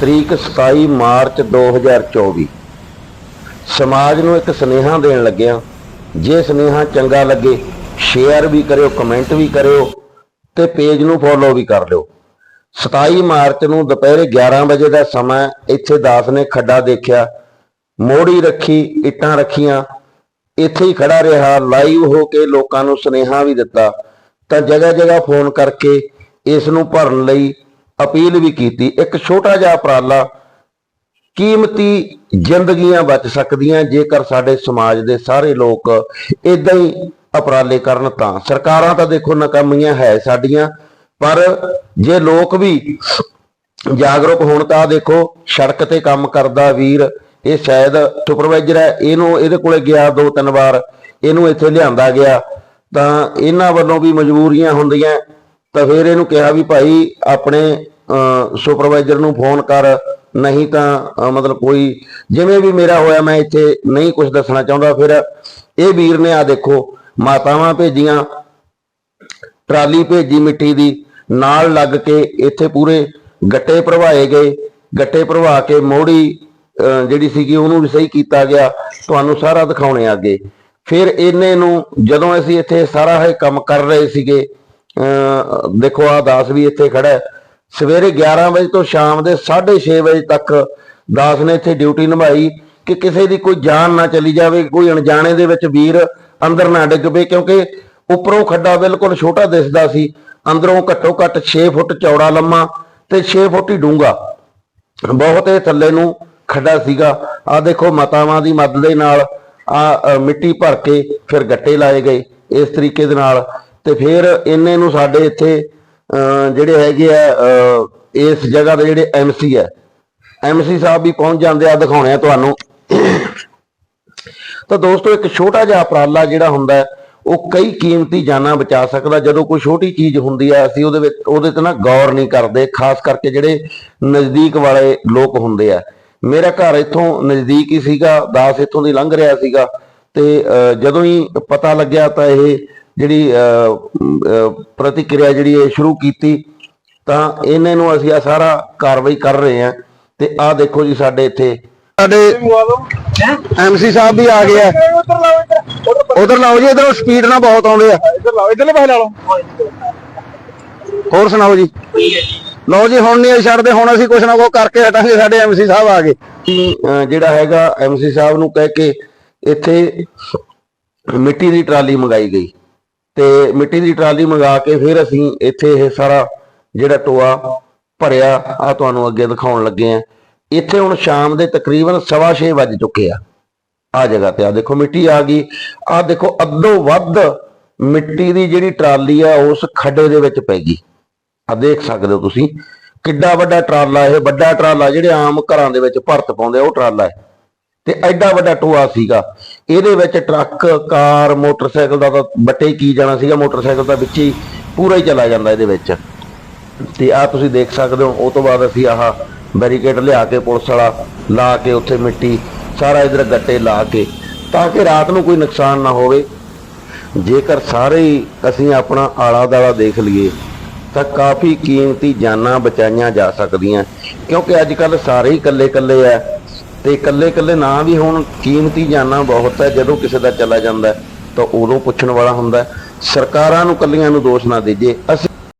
ਤਰੀਕ 27 ਮਾਰਚ 2024 ਸਮਾਜ ਨੂੰ ਇੱਕ ਸੁਨੇਹਾ ਦੇਣ ਲੱਗਿਆ, ਜੇ ਸੁਨੇਹਾ ਚੰਗਾ ਲੱਗੇ ਸ਼ੇਅਰ ਵੀ ਕਰਿਓ ਕਮੈਂਟ ਵੀ ਕਰਿਓ ਤੇ ਪੇਜ ਨੂੰ ਫੋਲੋ ਵੀ ਕਰ ਲਿਓ। 27 ਮਾਰਚ ਨੂੰ ਦੁਪਹਿਰੇ 11 ਵਜੇ ਦਾ ਸਮਾਂ ਇੱਥੇ ਦਾਸ ਨੇ ਖੱਡਾ ਦੇਖਿਆ ਮੋੜੀ ਰੱਖੀ, ਇੱਟਾਂ ਰੱਖੀਆਂ, ਇੱਥੇ ਹੀ ਖੜਾ ਰਿਹਾ ਲਾਈਵ ਹੋ ਕੇ ਲੋਕਾਂ ਨੂੰ ਸੁਨੇਹਾ ਵੀ ਦਿੱਤਾ। ਤਾਂ ਜਗ੍ਹਾ ਜਗ੍ਹਾ ਫੋਨ ਕਰਕੇ ਇਸ ਨੂੰ ਭਰਨ ਲਈ ਅਪੀਲ ਵੀ ਕੀਤੀ, ਇੱਕ ਛੋਟਾ ਜਿਹਾ ਉਪਰਾਲਾ, ਕੀਮਤੀ ਜ਼ਿੰਦਗੀਆਂ ਬਚ ਸਕਦੀਆਂ, ਜੇਕਰ ਸਾਡੇ ਸਮਾਜ ਦੇ ਸਾਰੇ ਲੋਕ ਇਦਾਂ ਹੀ ਉਪਰਾਲੇ ਕਰਨ ਤਾਂ। ਸਰਕਾਰਾਂ ਤਾਂ ਦੇਖੋ ਨਕਾਮੀਆਂ ਹੈ ਸਾਡੀਆਂ, ਪਰ ਜੇ ਲੋਕ ਵੀ ਜਾਗਰੂਕ ਹੋਣ ਤਾਂ ਦੇਖੋ, ਸੜਕ ਤੇ ਕੰਮ ਕਰਦਾ ਵੀਰ, ਇਹ ਸ਼ਾਇਦ ਸੁਪਰਵਾਈਜ਼ਰ ਹੈ, ਇਹਨੂੰ ਇਹਦੇ ਕੋਲੇ ਗਿਆ ਦੋ ਤਿੰਨ ਵਾਰ, ਇਹਨੂੰ ਇੱਥੇ ਲਿਆਂਦਾ ਗਿਆ, ਤਾਂ ਇਹਨਾਂ ਵੱਲੋਂ ਵੀ ਮਜਬੂਰੀਆਂ ਹੁੰਦੀਆਂ। ਤਾਂ ਫਿਰ ਇਹਨੂੰ ਕਿਹਾ ਵੀ ਭਾਈ, ਆਪਣੇ ਸੁਪਰਵਾਈਜ਼ਰ ਨੂੰ ਫੋਨ ਕਰ। ਨਹੀਂ ਤਾਂ ਮਤਲਬ ਕੋਈ ਜਿਵੇਂ ਵੀ ਮੇਰਾ ਹੋਇਆ ਮੈਂ ਇੱਥੇ ਨਹੀਂ ਕੁਝ ਦੱਸਣਾ ਚਾਹੁੰਦਾ। ਫਿਰ ਇਹ ਵੀਰ ਨੇ ਆ ਦੇਖੋ ਮਾਤਾਵਾਂ ਭੇਜੀਆਂ ਟਰਾਲੀ ਭੇਜੀ ਮਿੱਟੀ ਦੀ ਨਾਲ ਲੱਗ ਕੇ ਇੱਥੇ ਪੂਰੇ ਗੱਟੇ ਭਰਵਾਏ ਗਏ। ਗੱਟੇ ਭਰਵਾ ਕੇ ਮੋੜੀ ਅਹ, ਜਿਹੜੀ ਸੀਗੀ ਉਹਨੂੰ ਵੀ ਸਹੀ ਕੀਤਾ ਗਿਆ। ਤੁਹਾਨੂੰ ਸਾਰਾ ਦਿਖਾਉਣੇ ਅੱਗੇ। ਫਿਰ ਇਹਨੇ ਨੂੰ ਜਦੋਂ ਅਸੀਂ ਇੱਥੇ ਸਾਰਾ ਇਹ ਕੰਮ ਕਰ ਰਹੇ ਸੀਗੇ ਅਹ, ਦੇਖੋ ਆ ਦਾਸ ਵੀ ਇੱਥੇ ਖੜਾ ਹੈ। ਸਵੇਰੇ 11 ਵਜੇ ਤੋਂ ਸ਼ਾਮ ਦੇ 6:30 ਵਜੇ ਤੱਕ ਦਾਸ ਨੇ ਇੱਥੇ ਡਿਊਟੀ ਨਿਭਾਈ ਕਿ ਕਿਸੇ ਦੀ ਕੋਈ ਜਾਨ ਨਾ ਚਲੀ ਜਾਵੇ, ਕੋਈ ਅਣਜਾਣੇ ਦੇ ਵਿੱਚ ਵੀਰ ਅੰਦਰ ਨਾ ਡਿੱਗ ਪਏ, ਕਿਉਂਕਿ ਉੱਪਰੋਂ ਖੱਡਾ ਬਿਲਕੁਲ ਛੋਟਾ ਦਿਸਦਾ ਸੀ, ਅੰਦਰੋਂ ਘੱਟੋ ਘੱਟ 6 ਫੁੱਟ ਚੌੜਾ ਲੰਮਾ ਤੇ 6 ਫੁੱਟ ਹੀ ਡੂੰਘਾ। ਬਹੁਤ ਇਹ ਥੱਲੇ ਨੂੰ ਖੱਡਾ ਸੀਗਾ। ਆ ਦੇਖੋ, ਮਾਤਾਵਾਂ ਦੀ ਮਦਦ ਦੇ ਨਾਲ ਆ ਮਿੱਟੀ ਭਰ ਕੇ ਫਿਰ ਗੱਟੇ ਲਾਏ ਗਏ ਇਸ ਤਰੀਕੇ ਦੇ ਨਾਲ। ਤੇ ਫਿਰ ਇੰਨੇ ਨੂੰ ਸਾਡੇ ਇੱਥੇ ਜਿਹੜੇ ਹੈਗੇ ਆ ਇਸ ਜਗ੍ਹਾ ਦੇ ਜਿਹੜੇ ਐਮਸੀ ਹੈ ਐਮਸੀ ਸਾਹਿਬ ਵੀ ਪਹੁੰਚ ਜਾਂਦੇ ਆ ਦਿਖਾਉਣੇ ਆ ਤੁਹਾਨੂੰ। ਤਾਂ ਦੋਸਤੋ ਇੱਕ ਛੋਟਾ ਜਿਹਾ ਉਪਰਾਲਾ ਜਿਹੜਾ ਹੁੰਦਾ ਉਹ ਕਈ ਕੀਮਤੀ ਜਾਨਾਂ ਬਚਾ ਸਕਦਾ। ਜਦੋਂ ਕੋਈ ਛੋਟੀ ਚੀਜ਼ ਹੁੰਦੀ ਹੈ ਅਸੀਂ ਉਹਦੇ ਵਿੱਚ ਉਹਦੇ ਤੇ ਨਾ ਗੌਰ ਨਹੀਂ ਕਰਦੇ ਖਾਸ ਕਰਕੇ ਜਿਹੜੇ ਨਜ਼ਦੀਕ ਵਾਲੇ ਲੋਕ ਹੁੰਦੇ ਆ। ਮੇਰਾ ਘਰ ਇੱਥੋਂ ਨਜ਼ਦੀਕ ਹੀ ਸੀਗਾ ਦਾਸ ਇੱਥੋਂ ਦੀ ਲੰਘ ਰਿਹਾ ਸੀਗਾ। ਤੇ ਅਹ, ਜਦੋਂ ਹੀ ਪਤਾ ਲੱਗਿਆ ਤਾਂ ਇਹ ਜਿਹੜੀ ਪ੍ਰਤੀਕਿਰਿਆ ਜਿਹੜੀ ਇਹ ਸ਼ੁਰੂ ਕੀਤੀ ਤਾਂ ਇਹਨਾਂ ਨੂੰ ਅਸੀਂ ਆ ਸਾਰਾ ਕਾਰਵਾਈ ਕਰ ਰਹੇ ਹਾਂ। ਤੇ ਆਹ ਦੇਖੋ ਜੀ ਸਾਡੇ ਇੱਥੇ। ਸਾਡੇ ਐਮਸੀ ਸਾਹਿਬ ਵੀ ਆ ਗਏ ਆ। ਉਧਰ ਲਾਓ ਇੱਧਰ ਉਧਰ ਲਾਓ ਜੀ ਇਧਰੋਂ ਸਪੀਡ ਨਾਲ ਬਹੁਤ ਆਉਂਦੇ ਆ। ਇੱਧਰ ਲਾਓ ਇੱਧਰਲੇ ਪਾਸੇ ਲਾ ਲਓ। ਹੋਰ ਸੁਣਾਓ ਜੀ? ਲਓ ਜੀ ਹੁਣ ਨਹੀਂ ਛੱਡਦੇ ਹੁਣ ਅਸੀਂ ਕੁਛ ਨਾ ਕੁਛ ਕਰਕੇ ਹਟਾਂਗੇ ਸਾਡੇ ਐਮਸੀ ਸਾਹਿਬ ਆ ਗਏ। ਜਿਹੜਾ ਹੈਗਾ ਐਮਸੀ ਸਾਹਿਬ ਨੂੰ ਕਹਿ ਕੇ ਇੱਥੇ ਮਿੱਟੀ ਦੀ ਟਰਾਲੀ ਮੰਗਾਈ ਗਈ। ਤੇ ਮਿੱਟੀ ਦੀ ਟਰਾਲੀ ਮੰਗਾ ਕੇ ਫਿਰ ਅਸੀਂ ਇੱਥੇ ਇਹ ਸਾਰਾ ਜਿਹੜਾ ਟੋਆ ਭਰਿਆ ਆ ਤੁਹਾਨੂੰ ਅੱਗੇ ਦਿਖਾਉਣ ਲੱਗੇ ਆ ਇੱਥੇ ਹੁਣ ਸ਼ਾਮ ਦੇ ਤਕਰੀਬਨ 6:30 ਵੱਜ ਚੁੱਕੇ ਆ। ਆ ਜਗ੍ਹਾ ਤੇ ਆ ਦੇਖੋ ਮਿੱਟੀ ਆ ਗਈ। ਆ ਦੇਖੋ ਅੱਧੋ ਵੱਧ ਮਿੱਟੀ ਦੀ ਜਿਹੜੀ ਟਰਾਲੀ ਆ, ਉਸ ਖੱਡੇ ਦੇ ਵਿੱਚ ਪੈ ਗਈ। ਆ ਦੇਖ ਸਕਦੇ ਹੋ ਤੁਸੀਂ। ਕਿੱਡਾ ਵੱਡਾ ਟਰਾਲਾ, ਇਹ ਵੱਡਾ ਟਰਾਲਾ ਜਿਹੜੇ ਆਮ ਘਰਾਂ ਦੇ ਵਿੱਚ ਭਰਤ ਪਾਉਂਦੇ ਆ, ਉਹ ਟਰਾਲਾ ਹੈ। ਤੇ ਐਡਾ ਵੱਡਾ ਟੋਆ ਸੀਗਾ। ਇਹਦੇ ਵਿੱਚ ਟਰੱਕ, ਕਾਰ, ਮੋਟਰਸਾਈਕਲ ਦਾ ਤਾਂ ਬੱਟੇ ਕੀ ਜਾਣਾ ਸੀਗਾ। ਮੋਟਰਸਾਈਕਲ ਤਾਂ ਵਿੱਚ ਹੀ ਪੂਰਾ ਹੀ ਚਲਾ ਜਾਂਦਾ ਇਹਦੇ ਵਿੱਚ। ਤੇ ਆ ਤੁਸੀਂ ਦੇਖ ਸਕਦੇ ਹੋ, ਉਹ ਤੋਂ ਬਾਅਦ ਅਸੀਂ ਆਹ ਬੈਰੀਕੇਡ ਲਿਆ ਕੇ ਪੁਲਿਸ ਵਾਲਾ ਲਾ ਕੇ ਉੱਥੇ ਮਿੱਟੀ, ਸਾਰਾ ਇਧਰ ਗੱਟੇ ਲਾ ਕੇ, ਤਾਂ ਕਿ ਰਾਤ ਨੂੰ ਕੋਈ ਨੁਕਸਾਨ ਨਾ ਹੋਵੇ। ਜੇਕਰ ਸਾਰੇ ਹੀ ਅਸੀਂ ਆਪਣਾ ਆਲਾ ਦਾਲਾ ਦੇਖ ਲਈਏ, ਤਾਂ ਕਾਫੀ ਕੀਮਤੀ ਜਾਨਾਂ ਬਚਾਈਆਂ ਜਾ ਸਕਦੀਆਂ। ਕਿਉਂਕਿ ਅੱਜ ਕੱਲ ਸਾਰੇ ਹੀ ਇਕੱਲੇ ਇਕੱਲੇ ਆ। ਤੇ ਇਕੱਲੇ ਇਕੱਲੇ ਨਾ ਵੀ ਹੁਣ ਕੀਮਤੀ ਜਾਨਾਂ ਬਹੁਤ ਹੈ, ਜਦੋਂ ਕਿਸੇ ਦਾ ਚਲਾ ਜਾਂਦਾ ਤਾਂ ਉਦੋਂ ਪੁੱਛਣ ਵਾਲਾ ਹੁੰਦਾ ਸਰਕਾਰਾਂ ਨੂੰ ਕੱਲੀਆਂ ਨੂੰ ਦੋਸ਼ ਨਾ ਦੇਜੇ ਅਸੀਂ